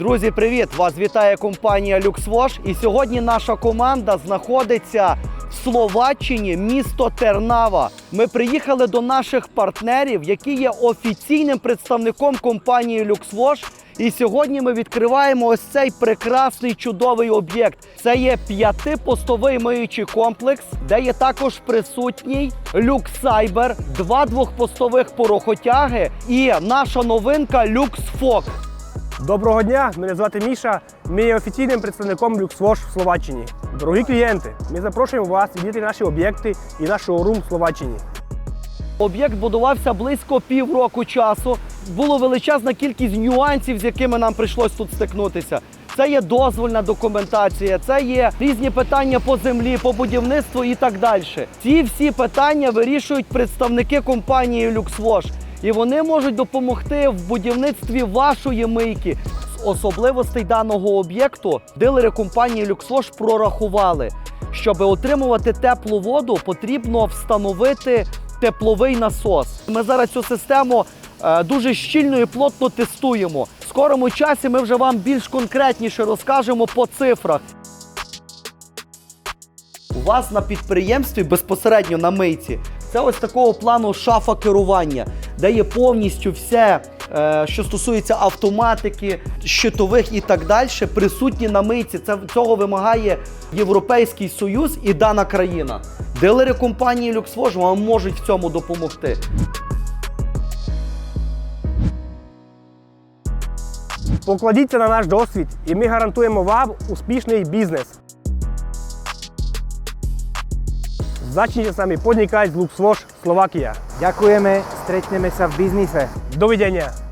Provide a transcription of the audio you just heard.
Друзі, привіт! Вас вітає компанія LuxWash. І сьогодні наша команда знаходиться в Словаччині, місто Тернава. Ми приїхали до наших партнерів, які є офіційним представником компанії LuxWash. І сьогодні ми відкриваємо ось цей прекрасний чудовий об'єкт. Це є п'ятипостовий миючий комплекс, де є також присутній LuxCyber, два двохпостових порохотяги і наша новинка LuxFog. Доброго дня! Мене звати Міша. Ми є офіційним представником LuxWash в Словаччині. Дорогі клієнти, ми запрошуємо вас відвідати наші об'єкти і наш шоурум в Словаччині. Об'єкт будувався близько півроку часу. Було величезна кількість нюансів, з якими нам прийшлось тут стикнутися. Це є дозвольна документація, це є різні питання по землі, по будівництву і так далі. Ці всі питання вирішують представники компанії LuxWash. І вони можуть допомогти в будівництві вашої мийки. З особливостей даного об'єкту дилери компанії LuxWash прорахували, щоб отримувати теплу воду, потрібно встановити тепловий насос. Ми зараз цю систему е, дуже щільно і плотно тестуємо. В скорому часі ми вже вам більш конкретніше розкажемо по цифрах. У вас на підприємстві безпосередньо на мийці це ось такого плану шафа керування, де є повністю все, е, що стосується автоматики, щитових і так далі, присутні на мийці. Це цього вимагає Європейський Союз і дана країна. Дилери компанії LuxWash вам можуть в цьому допомогти. Покладіться на наш досвід, і ми гарантуємо вам успішний бізнес. Začnite sa mi podnikať LuxWash Slovakia. Ďakujeme, stretneme sa v biznise. Dovidenia.